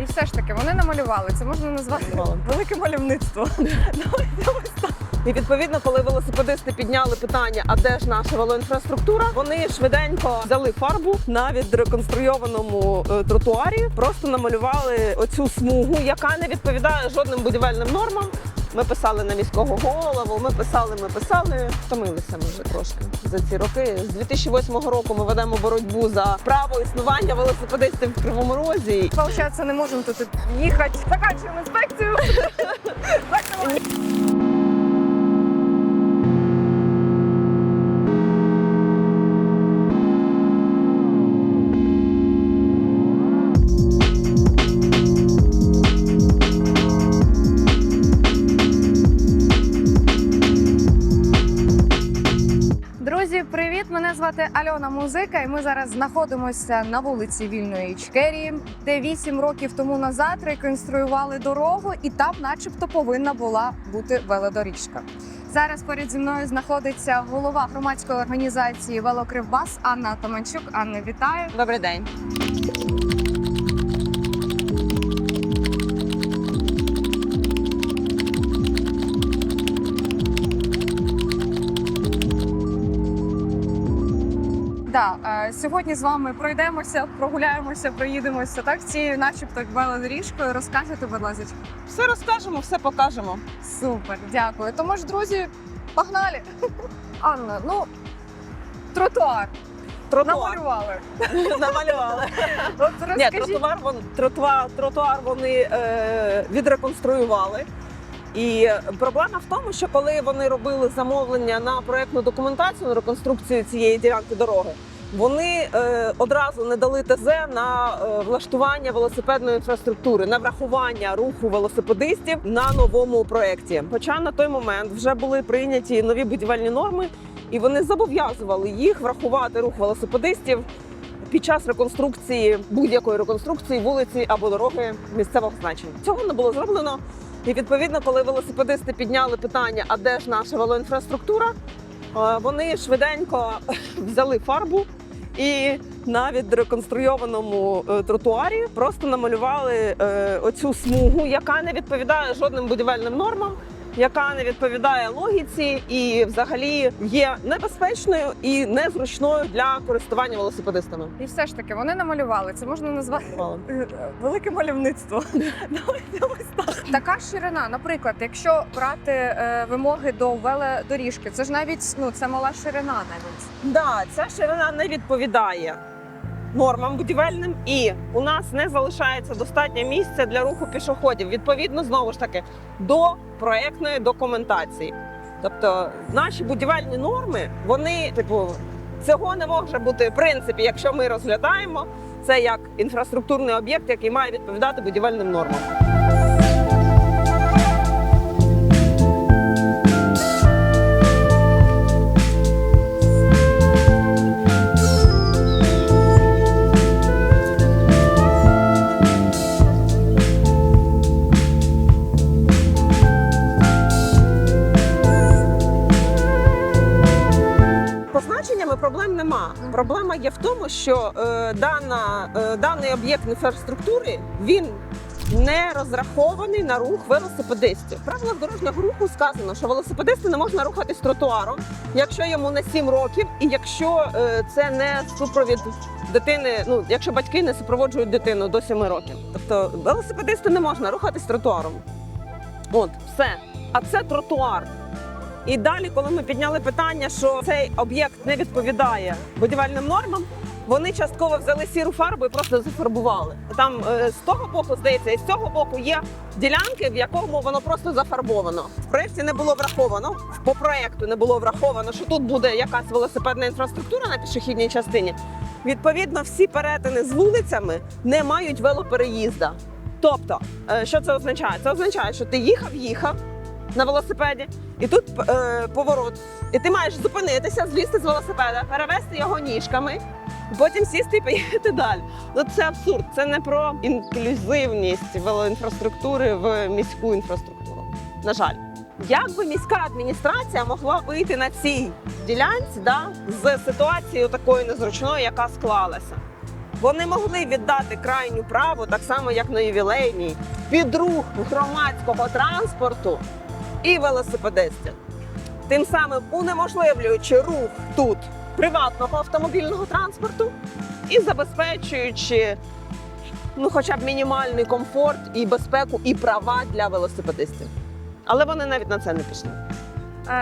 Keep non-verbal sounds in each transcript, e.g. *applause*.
І все ж таки вони намалювали. Це можна назвати велике мальовництво. *laughs* І відповідно, коли велосипедисти підняли питання, а де ж наша велоінфраструктура, вони швиденько взяли фарбу на відреконструйованому е, тротуарі, просто намалювали оцю смугу, яка не відповідає жодним будівельним нормам. Ми писали на міського голову, ми писали, ми писали. Втомилися ми вже трошки за ці роки. З 2008 року ми ведемо боротьбу за право існування велосипедистів в Кривому Розі. Получається, не можемо тут їхати. Заканчуємо інспекцію. *laughs* звати Альона Музика, і ми зараз знаходимося на вулиці Вільної Ічкерії, де 8 років тому назад реконструювали дорогу, і там, начебто, повинна була бути велодоріжка. Зараз перед зі мною знаходиться голова громадської організації Велокривбас Анна Томанчук. Анна, вітаю! Добрий день. Да, е, сьогодні з вами пройдемося, прогуляємося, проїдемося так цією, начебто, велодоріжкою. Розкажете, будь ласка. Все розкажемо, все покажемо. Супер, дякую. Тому ж, друзі, погнали! Анна, ну тротуар Тротуар. намалювали. *laughs* Намалювали. От Ні, тротуар, вон, тротуар, тротуар вони е, відреконструювали. І проблема в тому, що коли вони робили замовлення на проектну документацію на реконструкцію цієї ділянки дороги, вони е, одразу не дали ТЗ на е, влаштування велосипедної інфраструктури, на врахування руху велосипедистів на новому проєкті. Хоча на той момент вже були прийняті нові будівельні норми, і вони зобов'язували їх врахувати рух велосипедистів під час реконструкції будь-якої реконструкції вулиці або дороги місцевого значення. Цього не було зроблено. І відповідно, коли велосипедисти підняли питання, а де ж наша велоінфраструктура, е, вони швиденько *laughs* взяли фарбу і на відреконструйованому е, тротуарі просто намалювали е, оцю смугу, яка не відповідає жодним будівельним нормам. Яка не відповідає логіці і взагалі є небезпечною і незручною для користування велосипедистами. І все ж таки вони намалювали. Це можна назвати е, *laughs* велике *laughs* так. Така ширина, наприклад, якщо брати е, вимоги до велодоріжки, це ж навіть ну це мала ширина навіть. Да, ця ширина не відповідає нормам будівельним, і у нас не залишається достатньо місця для руху пішоходів. Відповідно, знову ж таки, до проектної документації. Тобто, наші будівельні норми, вони, типу, цього не може бути в принципі, якщо ми розглядаємо це як інфраструктурний об'єкт, який має відповідати будівельним нормам. Є в тому, що е, дана, е, даний об'єкт інфраструктури він не розрахований на рух велосипедистів. В правилах дорожнього руху сказано, що велосипедисти не можна рухатись тротуаром, якщо йому не 7 років, і якщо е, це не супровід дитини, ну якщо батьки не супроводжують дитину до 7 років. Тобто велосипедисту не можна рухатись тротуаром. От, все. А це тротуар. І далі, коли ми підняли питання, що цей об'єкт не відповідає будівельним нормам, вони частково взяли сіру фарбу і просто зафарбували. Там е, з того боку, здається, і з цього боку є ділянки, в якому воно просто зафарбовано. В проєкті не було враховано, по проєкту не було враховано, що тут буде якась велосипедна інфраструктура на пішохідній частині. Відповідно, всі перетини з вулицями не мають велопереїзда. Тобто, е, що це означає? Це означає, що ти їхав, їхав на велосипеді, і тут е, поворот. І ти маєш зупинитися, злізти з велосипеда, перевести його ніжками, потім сісти і поїхати далі. Ну це абсурд. Це не про інклюзивність велоінфраструктури в міську інфраструктуру. На жаль. Як би міська адміністрація могла вийти на цій ділянці да, з ситуацією такою незручною, яка склалася? Вони могли віддати крайню право, так само як на ювілейній, під рух громадського транспорту і велосипедистів. Тим самим унеможливлюючи рух тут приватного автомобільного транспорту і забезпечуючи ну, хоча б мінімальний комфорт і безпеку і права для велосипедистів. Але вони навіть на це не пішли.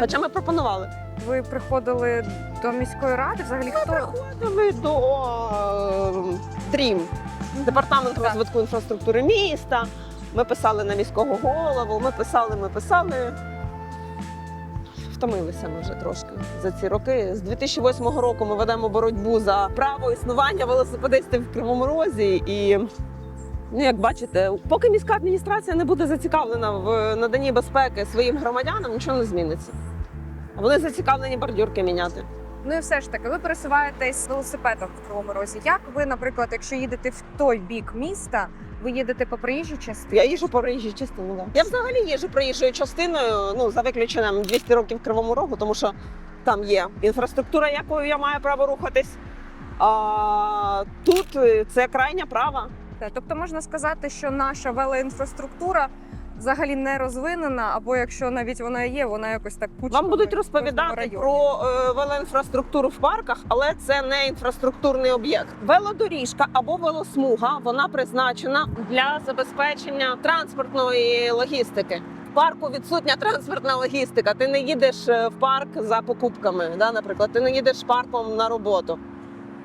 Хоча ми пропонували. Ви приходили до міської ради. Взагалі хто Приходили до е, DREAM, департамент розвитку інфраструктури міста. Ми писали на міського голову, ми писали, ми писали. Втомилися ми вже трошки за ці роки. З 2008 року ми ведемо боротьбу за право існування велосипедистів в Кривому Розі. І ну, як бачите, поки міська адміністрація не буде зацікавлена в наданні безпеки своїм громадянам, нічого не зміниться. А Вони зацікавлені бордюрки міняти. Ну і все ж таки, ви пересуваєтесь велосипедом в Кривому Розі. Як ви, наприклад, якщо їдете в той бік міста, ви їдете по проїжджій частині? Я їжу по проїжджій частині. Да. Я взагалі їжу проїжджою частиною, ну за виключенням 200 років Кривому Рогу, тому що там є інфраструктура, якою я маю право рухатись. А тут е, це крайня права. Тобто можна сказати, що наша велоінфраструктура взагалі не розвинена, або якщо навіть вона є, вона якось так кучно Вам будуть розповідати про е, велоінфраструктуру в парках, але це не інфраструктурний об'єкт. Велодоріжка або велосмуга вона призначена для забезпечення транспортної логістики. В парку відсутня транспортна логістика. Ти не їдеш е, в парк за покупками. Да, наприклад, ти не їдеш парком на роботу.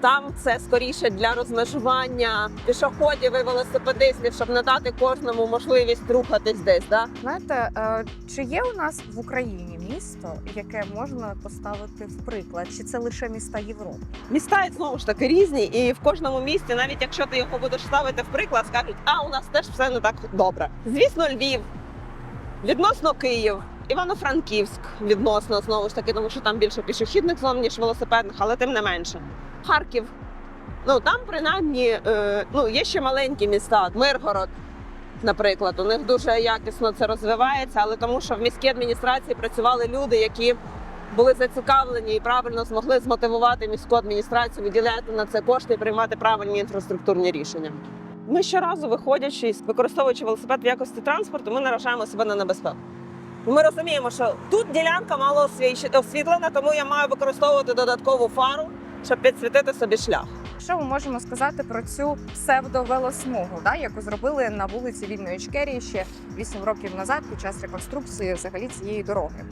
Там це скоріше для розмежування пішоходів і велосипедистів, щоб надати кожному можливість рухатись десь. Да? Знаєте, е, чи є у нас в Україні місто, яке можна поставити в приклад? Чи це лише міста Європи? Міста знову ж таки різні, і в кожному місті, навіть якщо ти його будеш ставити в приклад, скажуть, а у нас теж все не так добре. Звісно, Львів, відносно Київ, Івано-Франківськ відносно знову ж таки, тому що там більше пішохідних зон, ніж велосипедних, але тим не менше. Харків. Ну там принаймні е, ну, є ще маленькі міста, Миргород. Наприклад, у них дуже якісно це розвивається, але тому, що в міській адміністрації працювали люди, які були зацікавлені і правильно змогли змотивувати міську адміністрацію, виділяти на це кошти і приймати правильні інфраструктурні рішення. Ми щоразу, виходячи використовуючи велосипед в якості транспорту, ми наражаємо себе на небезпеку. Ми розуміємо, що тут ділянка мало освітлена, тому я маю використовувати додаткову фару, щоб підсвітити собі шлях. Що ми можемо сказати про цю псевдовелосмугу, да, яку зробили на вулиці Вільної Чкерії ще 8 років назад під час реконструкції взагалі цієї дороги?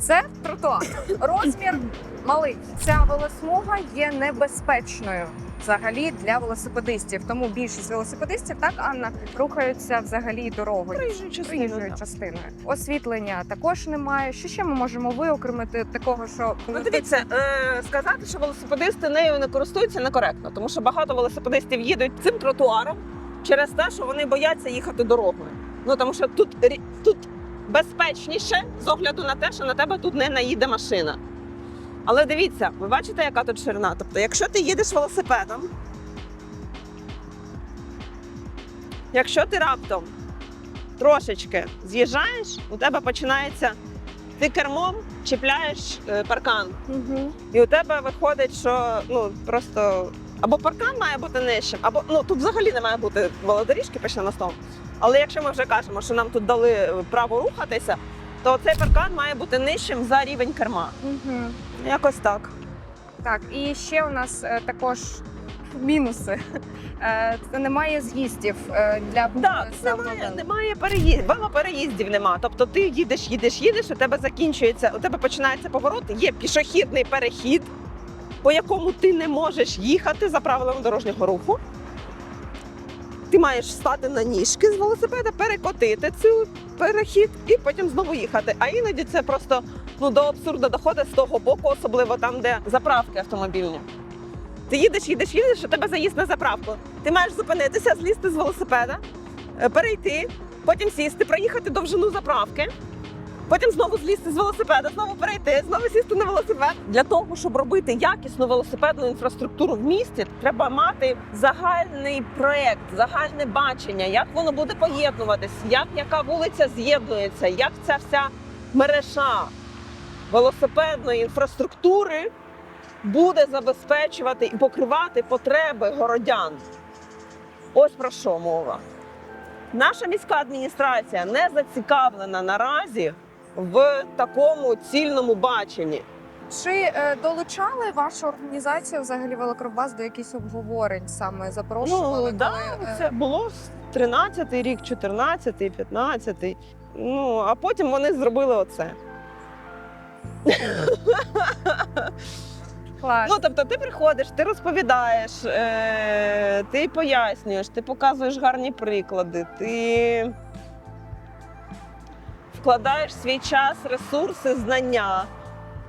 Це тротуар. Розмір малий. Ця велосмуга є небезпечною взагалі для велосипедистів. Тому більшість велосипедистів, так Анна, рухаються взагалі дорогою. Проїжджою частиною, проїжджою частиною. Освітлення також немає. Що ще ми можемо виокремити такого, що Ну, дивіться, е, сказати, що велосипедисти нею не користуються некоректно, тому що багато велосипедистів їдуть цим тротуаром через те, що вони бояться їхати дорогою. Ну тому що тут, тут безпечніше з огляду на те, що на тебе тут не наїде машина. Але дивіться, ви бачите, яка тут ширина? Тобто, якщо ти їдеш велосипедом, якщо ти раптом трошечки з'їжджаєш, у тебе починається ти кермом чіпляєш е, паркан. Угу. І у тебе виходить, що ну просто або паркан має бути нижчим, або ну тут взагалі не має бути велодоріжки пішли мостом. Але якщо ми вже кажемо, що нам тут дали е, право рухатися, то цей паркан має бути нижчим за рівень керма. Угу. Якось так. Так, і ще у нас е, також мінуси. Е, Це немає з'їздів е, для Так, немає, вело. немає переїздів, велопереїздів нема. Тобто ти їдеш, їдеш, їдеш, у тебе закінчується, у тебе починається поворот, є пішохідний перехід, по якому ти не можеш їхати за правилами дорожнього руху. Ти маєш стати на ніжки з велосипеда, перекотити цю перехід і потім знову їхати. А іноді це просто ну, до абсурду доходить з того боку, особливо там, де заправки автомобільні. Ти їдеш, їдеш, їдеш, у тебе заїзд на заправку. Ти маєш зупинитися, злізти з велосипеда, е, перейти, потім сісти, проїхати довжину заправки, потім знову злізти з велосипеда, знову перейти, знову сісти на велосипед. Для того, щоб робити якісну велосипедну інфраструктуру в місті, треба мати загальний проект, загальне бачення, як воно буде поєднуватись, як яка вулиця з'єднується, як ця вся мережа велосипедної інфраструктури буде забезпечувати і покривати потреби городян. Ось про що мова. Наша міська адміністрація не зацікавлена наразі в такому цільному баченні. Чи е, долучали вашу організацію взагалі Великровбас до якихось обговорень саме запрошували? Ну, да, коли, е, це було 13-й рік, 14-й, 15-й. Ну, а потім вони зробили оце. *laughs* клас. Ну, тобто, ти приходиш, ти розповідаєш, е- ти пояснюєш, ти показуєш гарні приклади, ти вкладаєш свій час, ресурси, знання,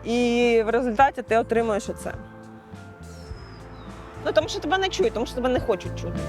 і в результаті ти отримуєш оце. Ну, тому що тебе не чують, тому що тебе не хочуть чути.